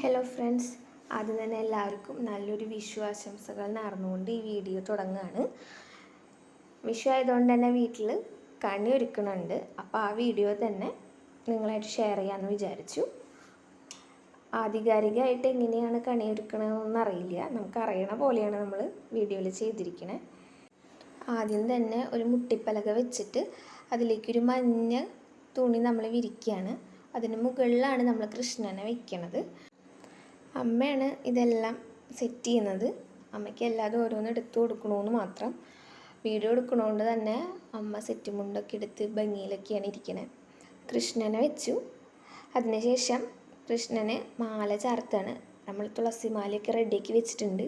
Hello friends ആദ്യം തന്നെ എല്ലാവർക്കും നല്ലൊരു വിഷു ആശംസകൾ നേർന്നുകൊണ്ട് ഈ വീഡിയോ തുടങ്ങുകയാണ് വിഷു ആയതുകൊണ്ട് തന്നെ വീട്ടിൽ കണി ഒരുക്കുന്നുണ്ട് അപ്പോൾ ആ വീഡിയോ തന്നെ നിങ്ങളായിട്ട് ഷെയർ ചെയ്യാമെന്ന് വിചാരിച്ചു. ആധികാരികമായിട്ട് എങ്ങനെയാണ് കണി ഒരുക്കണമെന്ന് അറിയില്ല. നമുക്ക് അറിയണ പോലെയാണ് നമ്മൾ വീഡിയോയിൽ ചെയ്തിരിക്കുന്നത് ആദ്യം തന്നെ ഒരു മുട്ടിപ്പലക വെച്ചിട്ട് അതിലേക്കൊരു മഞ്ഞ തുണി നമ്മൾ വിരിക്കുകയാണ് അതിന് മുകളിലാണ് നമ്മൾ കൃഷ്ണനെ വെക്കണത്. അമ്മയാണ് ഇതെല്ലാം സെറ്റ് ചെയ്യുന്നത്. അമ്മയ്ക്ക് എല്ലാതും ഓരോന്ന് എടുത്തു കൊടുക്കണമെന്ന് മാത്രം. വീഡിയോ എടുക്കണോണ്ട് തന്നെ അമ്മ സെറ്റ് മുണ്ടൊക്കെ എടുത്ത് ഭംഗിയിലൊക്കെയാണ് ഇരിക്കുന്നത് കൃഷ്ണനെ വെച്ചു. അതിനുശേഷം കൃഷ്ണനെ മാല ചാർത്താണ്. നമ്മൾ തുളസി മാലയൊക്കെ റെഡിയാക്കി വെച്ചിട്ടുണ്ട്.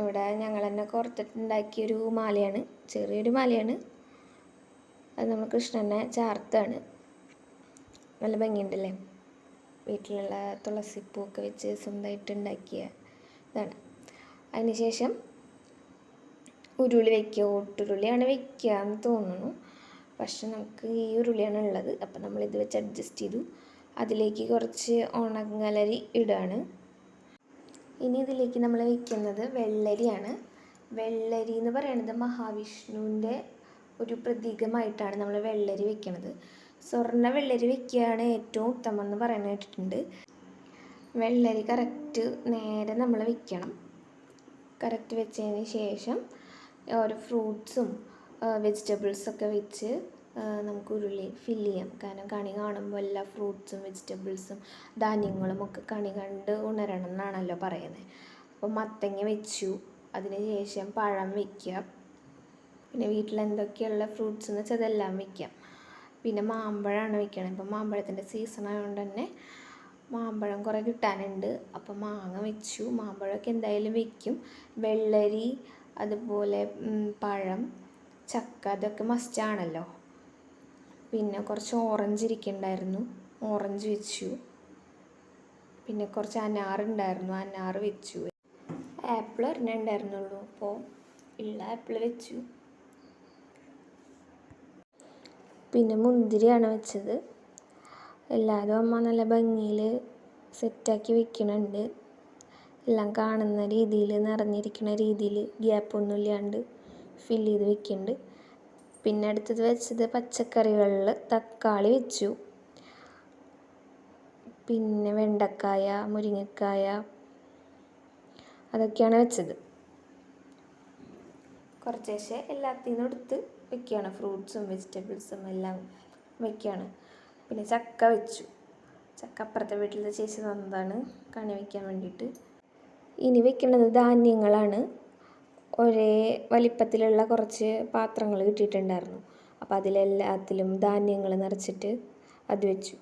ഇവിടെ ഞങ്ങൾ തന്നെ കോർത്തിട്ടുണ്ടാക്കിയൊരു മാലയാണ്. ചെറിയൊരു മാലയാണ്. അത് നമ്മൾ കൃഷ്ണനെ ചാർത്താണ്. നല്ല ഭംഗിയുണ്ടല്ലേ? വീട്ടിലുള്ള തുളസിപ്പൂവൊക്കെ വെച്ച് സ്വന്തമായിട്ട് ഉണ്ടാക്കിയ ഇതാണ്. അതിനുശേഷം ഉരുളി വയ്ക്കുക ഒട്ടുരുളിയാണ് വയ്ക്കുക എന്ന് തോന്നുന്നു. പക്ഷെ നമുക്ക് ഈ ഉരുളിയാണ് ഉള്ളത്. അപ്പം നമ്മളിത് വെച്ച് അഡ്ജസ്റ്റ് ചെയ്തു. അതിലേക്ക് കുറച്ച് ഉണങ്ങലരി ഇടുകയാണ് ഇനി ഇതിലേക്ക് നമ്മൾ വയ്ക്കുന്നത് വെള്ളരിയാണ്. വെള്ളരി എന്ന് പറയുന്നത് മഹാവിഷ്ണുവിന്റെ ഒരു പ്രതീകമായിട്ടാണ് നമ്മൾ വെള്ളരി വെക്കുന്നത് സ്വർണ വെള്ളരി വെക്കുകയാണ് ഏറ്റവും ഉത്തമം എന്ന് പറയുന്ന കേട്ടിട്ടുണ്ട്. വെള്ളരി കറക്റ്റ് നേരെ നമ്മൾ വെക്കണം. കറക്റ്റ് വെച്ചതിന് ശേഷം ഓരോ ഫ്രൂട്ട്സും വെജിറ്റബിൾസൊക്കെ വെച്ച് നമുക്ക് ഉരുളി ഫില്ല് ചെയ്യാം. കാരണം കണി കാണുമ്പോൾ എല്ലാ ഫ്രൂട്ട്സും വെജിറ്റബിൾസും ധാന്യങ്ങളും ഒക്കെ കണി കണ്ട് ഉണരണം എന്നാണല്ലോ പറയുന്നത്. അപ്പോൾ മത്തങ്ങ വെച്ചു. അതിന് ശേഷം പഴം വയ്ക്കുക പിന്നെ വീട്ടിൽ എന്തൊക്കെയുള്ള ഫ്രൂട്ട്സ് എന്ന് വെച്ചാൽ അതെല്ലാം വയ്ക്കാം പിന്നെ മാമ്പഴമാണ് വെക്കണത് ഇപ്പം മാമ്പഴത്തിന്റെ സീസൺ ആയതുകൊണ്ട് തന്നെ മാമ്പഴം കുറേ കിട്ടാനുണ്ട്. അപ്പം മാങ്ങ വെച്ചു. മാമ്പഴമൊക്കെ എന്തായാലും വെക്കും. വെള്ളരി അതുപോലെ പഴം ചക്ക അതൊക്കെ മസ്റ്റാണല്ലോ പിന്നെ കുറച്ച് ഓറഞ്ച് ഇരിക്കുന്നുണ്ടായിരുന്നു ഓറഞ്ച് വെച്ചു. പിന്നെ കുറച്ച് അനാറുണ്ടായിരുന്നു അനാറ് വെച്ചു. ആപ്പിൾ ഒരെണ്ണേ ഉണ്ടായിരുന്നുള്ളൂ അപ്പോൾ ഉള്ള ആപ്പിൾ വെച്ചു. പിന്നെ മുന്തിരിയാണ് വെച്ചത്. എല്ലാവരും അമ്മ നല്ല ഭംഗിയിൽ സെറ്റാക്കി വെക്കണുണ്ട്. എല്ലാം കാണുന്ന രീതിയിൽ നിറഞ്ഞിരിക്കുന്ന രീതിയിൽ ഗ്യാപ്പൊന്നും ഇല്ലാണ്ട് ഫില്ല് ചെയ്ത് വെക്കുന്നുണ്ട് പിന്നെ അടുത്തത് വെച്ചത് പച്ചക്കറികളിൽ തക്കാളി വെച്ചു. പിന്നെ വെണ്ടക്കായ മുരിങ്ങക്കായ അതൊക്കെയാണ് വെച്ചത്. കുറച്ചേശ്ശെ എല്ലാത്തിൽ നിന്നും എടുത്ത് വെക്കുകയാണ്. ഫ്രൂട്ട്സും വെജിറ്റബിൾസും എല്ലാം വെക്കുകയാണ്. പിന്നെ ചക്ക വെച്ചു. ചക്ക അപ്പുറത്തെ വീട്ടിലത്തെ ചേച്ചി തന്നതാണ് കണി വയ്ക്കാൻ വേണ്ടിയിട്ട്. ഇനി വെക്കുന്നത് ധാന്യങ്ങളാണ്. ഒരേ വലിപ്പത്തിലുള്ള കുറച്ച് പാത്രങ്ങൾ കിട്ടിയിട്ടുണ്ടായിരുന്നു. അപ്പോൾ അതിലെല്ലാത്തിലും ധാന്യങ്ങൾ നിറച്ചിട്ട് അത് വെച്ചു.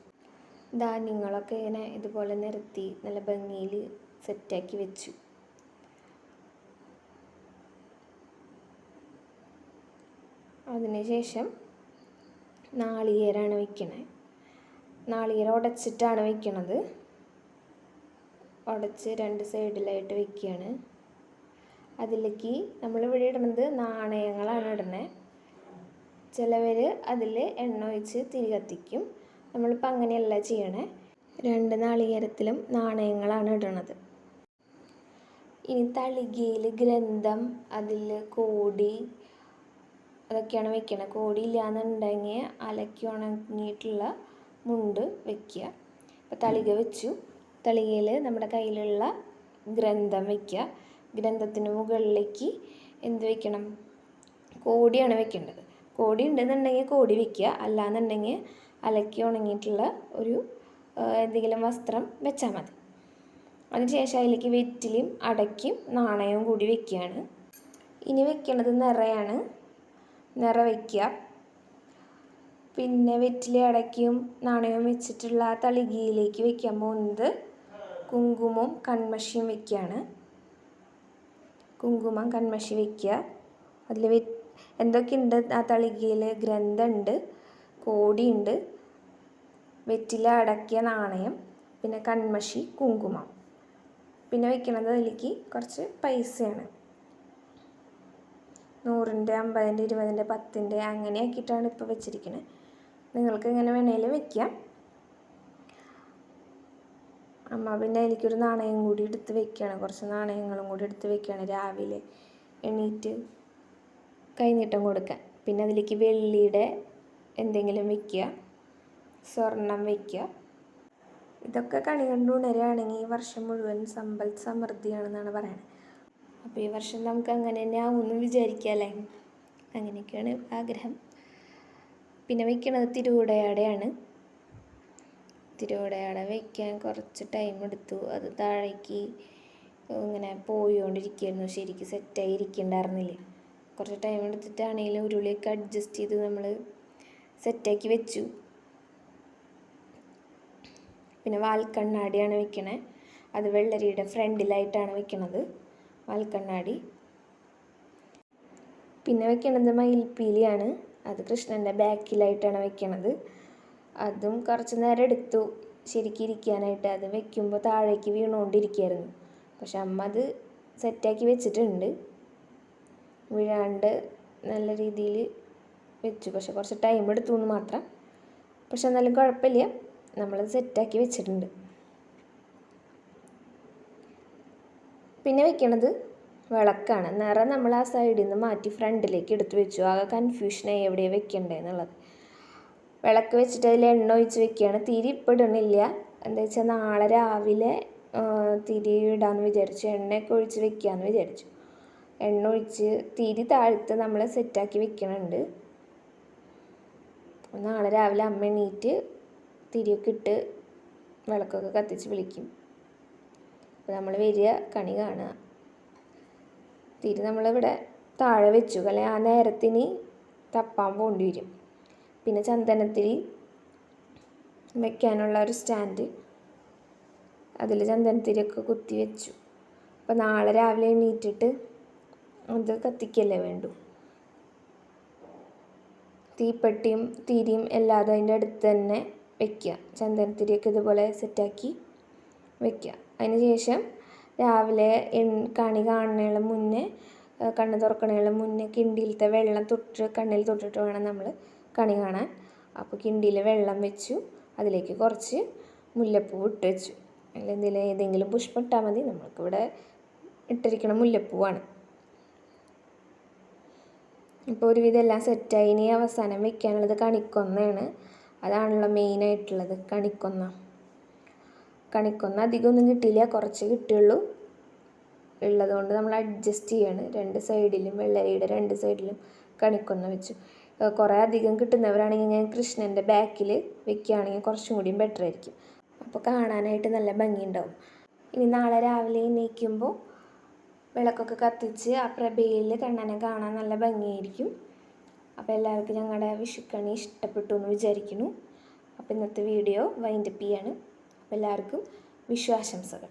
ധാന്യങ്ങളൊക്കെ ഇങ്ങനെ ഇതുപോലെ നിരത്തി നല്ല ഭംഗിയിൽ സെറ്റാക്കി വെച്ചു. അതിനുശേഷം നാളികേരമാണ് വയ്ക്കണത് നാളികേരം ഉടച്ചിട്ടാണ് വയ്ക്കണത് ഉടച്ച് രണ്ട് സൈഡിലായിട്ട് വയ്ക്കുകയാണ് അതിലേക്ക് നമ്മളിവിടെ ഇടുന്നത് നാണയങ്ങളാണ് ഇടുന്നത് ചിലവർ അതിൽ എണ്ണ ഒഴിച്ച് തിരി കത്തിക്കും നമ്മളിപ്പോൾ അങ്ങനെയല്ല ചെയ്യണേ. രണ്ട് നാളികേരത്തിലും നാണയങ്ങളാണ് ഇടണത്. ഇനി തളികയിൽ ഗ്രന്ഥം അതിൽ കോടി അതൊക്കെയാണ് വെക്കണത് കോടി എന്നുണ്ടെങ്കിൽ അലക്കി ഉണങ്ങിയിട്ടുള്ള മുണ്ട് വെക്കുക അപ്പോൾ തളിക വെച്ചു. തളികയിൽ നമ്മുടെ കയ്യിലുള്ള ഗ്രന്ഥം വയ്ക്കുക ഗ്രന്ഥത്തിന് മുകളിലേക്ക് എന്ത് വെക്കണം? കോടിയാണ് വെക്കേണ്ടത്. കോടി ഉണ്ടെന്നുണ്ടെങ്കിൽ കോടി വെക്കുക അല്ലാന്നുണ്ടെങ്കിൽ അലക്കി ഉണങ്ങിയിട്ടുള്ള ഒരു എന്തെങ്കിലും വസ്ത്രം വെച്ചാൽ മതി. അതിനുശേഷം അതിലേക്ക് വെറ്റിലും അടയ്ക്കും നാണയവും കൂടി വെക്കുകയാണ് ഇനി വെക്കേണ്ടത് നിറയാണ്. നിറ വയ്ക്കുക പിന്നെ വെറ്റില അടയ്ക്കും നാണയവും വെച്ചിട്ടുള്ള തളികയിലേക്ക് വെക്കാൻ പോകുന്നത് കുങ്കുമവും കൺമഷിയും വെക്കുകയാണ്. കുങ്കുമം കൺമഷി വെക്കുക. അതിൽ വെ എന്തൊക്കെയുണ്ട് ആ തളികയിൽ ഗ്രന്ഥമുണ്ട് കോടിയുണ്ട്. വെറ്റില അടക്കിയ നാണയം പിന്നെ കൺമഷി കുങ്കുമം. പിന്നെ വെക്കണത് അതിലേക്ക് കുറച്ച് പൈസയാണ്. നൂറിന്റെ അമ്പതിന്റെ ഇരുപതിന്റെ പത്തിന്റെ അങ്ങനെ ആക്കിയിട്ടാണ് ഇപ്പോൾ വെച്ചിരിക്കുന്നത് നിങ്ങൾക്ക് എങ്ങനെ വേണേലും വെക്കാം. അമ്മ പിന്നെ എനിക്കൊരു നാണയം കൂടി എടുത്ത് വെക്കുകയാണ് കുറച്ച് നാണയങ്ങളും കൂടി എടുത്ത് വെക്കുകയാണ് രാവിലെ എണീറ്റ് കൈനീട്ടം കൊടുക്കാൻ. പിന്നെ അതിലേക്ക് വെള്ളിയുടെ എന്തെങ്കിലും വെക്കുക. സ്വർണം വെക്കുക. ഇതൊക്കെ കണി കണ്ട് ഉണരുകയാണെങ്കിൽ ഈ വർഷം മുഴുവൻ സമ്പൽ സമൃദ്ധിയാണെന്നാണ് പറയുന്നത് അപ്പോൾ ഈ വർഷം നമുക്ക് അങ്ങനെ തന്നെ ആവുമെന്ന് വിചാരിക്കാമല്ലേ അങ്ങനെയൊക്കെയാണ് ആഗ്രഹം. പിന്നെ വയ്ക്കണത് തിരുവുടയാടെയാണ് തിരുവുടയാട വയ്ക്കാൻ കുറച്ച് ടൈം എടുത്തു. അത് താഴേക്ക് ഇങ്ങനെ പോയിക്കൊണ്ടിരിക്കുകയായിരുന്നു ശരിക്കും സെറ്റായി ഇരിക്കണ്ടായിരുന്നില്ലേ? കുറച്ച് ടൈം എടുത്തിട്ടാണെങ്കിലും ഉരുളിയൊക്കെ അഡ്ജസ്റ്റ് ചെയ്ത് നമ്മൾ സെറ്റാക്കി വെച്ചു. പിന്നെ വാൽക്കണ്ണാടിയാണ് വെക്കണേ. അത് വെള്ളരിയുടെ ഫ്രണ്ടിലായിട്ടാണ് വെക്കണത്. വാൽക്കണ്ണാടി പിന്നെ വെക്കണത് മയിൽപ്പീലിയാണ് അത് കൃഷ്ണന്റെ ബാക്കിലായിട്ടാണ് വെക്കണത്. അതും കുറച്ച് നേരം എടുത്തു ശരിക്കും ഇരിക്കാനായിട്ട്. അത് വെക്കുമ്പോൾ താഴേക്ക് വീണുകൊണ്ടിരിക്കുകയായിരുന്നു പക്ഷെ അമ്മ അത് സെറ്റാക്കി വെച്ചിട്ടുണ്ട്. വീഴാണ്ട് നല്ല രീതിയിൽ വെച്ചു. പക്ഷെ കുറച്ച് ടൈം എടുത്തു എന്ന് മാത്രം. പക്ഷെ എന്നാലും കുഴപ്പമില്ല. നമ്മളത് സെറ്റാക്കി വെച്ചിട്ടുണ്ട്. പിന്നെ വെക്കണത് വിളക്കാണ്. നിറം നമ്മൾ ആ സൈഡിൽ നിന്ന് മാറ്റി ഫ്രണ്ടിലേക്ക് എടുത്ത് വെച്ചു. ആകെ കൺഫ്യൂഷനായി എവിടെയാണ് വെക്കണ്ടേ എന്നുള്ളത്. വിളക്ക് വെച്ചിട്ട് അതിൽ എണ്ണ ഒഴിച്ച് വെക്കുകയാണ്. തിരി ഇപ്പോൾ ഇടണില്ല. എന്താ വെച്ചാൽ നാളെ രാവിലെ തിരി ഇടാമെന്ന് വിചാരിച്ചു. എണ്ണയൊക്കെ ഒഴിച്ച് വെക്കാമെന്ന് വിചാരിച്ചു. എണ്ണ ഒഴിച്ച് തിരി താഴ്ത്ത് നമ്മൾ സെറ്റാക്കി വെക്കണുണ്ട്. നാളെ രാവിലെ അമ്മ എണീറ്റ് തിരിയൊക്കെ ഇട്ട് വിളക്കൊക്കെ കത്തിച്ച് വിളിക്കും. അപ്പോൾ നമ്മൾ വരിക കണി കാണുക. തിരി നമ്മളിവിടെ താഴെ വെച്ചു. അല്ലെങ്കിൽ ആ നേരത്തിന് തപ്പാൻ പോകേണ്ടി വരും. പിന്നെ ചന്ദനത്തിരി വെക്കാനുള്ള ഒരു സ്റ്റാൻഡ് അതിൽ ചന്ദനത്തിരിയൊക്കെ കുത്തി വെച്ചു. അപ്പോൾ നാളെ രാവിലെ എണീറ്റിട്ട് അത് കത്തിക്കല്ലേ വേണ്ടു? തീപ്പെട്ടിയും തിരിയും എല്ലാതും അതിന്റെ അടുത്ത് തന്നെ വെക്കുക. ചന്ദനത്തിരിയൊക്കെ ഇതുപോലെ സെറ്റാക്കി വെക്കുക. അതിന് ശേഷം രാവിലെ കണി കാണുന്നതിന് മുന്നേ കണ്ണ് തുറക്കുന്നതിന് മുന്നേ കിണ്ടിയിലത്തെ വെള്ളം തൊട്ട് കണ്ണിൽ തൊട്ടിട്ട് വേണം നമ്മൾ കണി കാണാൻ. അപ്പോൾ കിണ്ടിയിൽ വെള്ളം വെച്ചു അതിലേക്ക് കുറച്ച് മുല്ലപ്പൂ ഇട്ട് വെച്ചു. അല്ലെങ്കിൽ ഏതെങ്കിലും പുഷ്പം ഇട്ടാൽ മതി. നമ്മൾക്കിവിടെ ഇട്ടിരിക്കണ മുല്ലപ്പൂവാണ്. ഇപ്പോൾ ഒരുവിധം എല്ലാം സെറ്റായി ഇനി അവസാനം വെക്കാനുള്ളത് കണിക്കൊന്നയാണ് അതാണല്ലോ മെയിനായിട്ടുള്ളത് കണിക്കൊന്ന. കണിക്കൊന്ന അധികമൊന്നും കിട്ടിയില്ല. കുറച്ച് കിട്ടിയുള്ളൂ. ഉള്ളതുകൊണ്ട് നമ്മൾ അഡ്ജസ്റ്റ് ചെയ്യാണ്. രണ്ട് സൈഡിലും വെള്ളരിയുടെ രണ്ട് സൈഡിലും കണിക്കൊന്ന വെച്ചു. കുറേ അധികം കിട്ടുന്നവരാണെങ്കിൽ ഞാൻ കൃഷ്ണന്റെ ബാക്കിൽ വെക്കുകയാണെങ്കിൽ കുറച്ചും കൂടിയും ബെറ്റർ ആയിരിക്കും. അപ്പോൾ കാണാനായിട്ട് നല്ല ഭംഗിയുണ്ടാവും. ഇനി നാളെ രാവിലെ എണീക്കുമ്പോൾ വിളക്കൊക്കെ കത്തിച്ച് ആ പ്രഭയിൽ കണ്ണനെ കാണാൻ നല്ല ഭംഗിയായിരിക്കും. അപ്പോൾ എല്ലാവർക്കും ഞങ്ങളുടെ വിഷുക്കണി ഇഷ്ടപ്പെട്ടു എന്ന് വിചാരിക്കുന്നു. അപ്പോൾ ഇന്നത്തെ വീഡിയോ വൈൻഡപ്പ് ചെയ്യാണ്. എല്ലാവർക്കും വിഷു ആശംസകൾ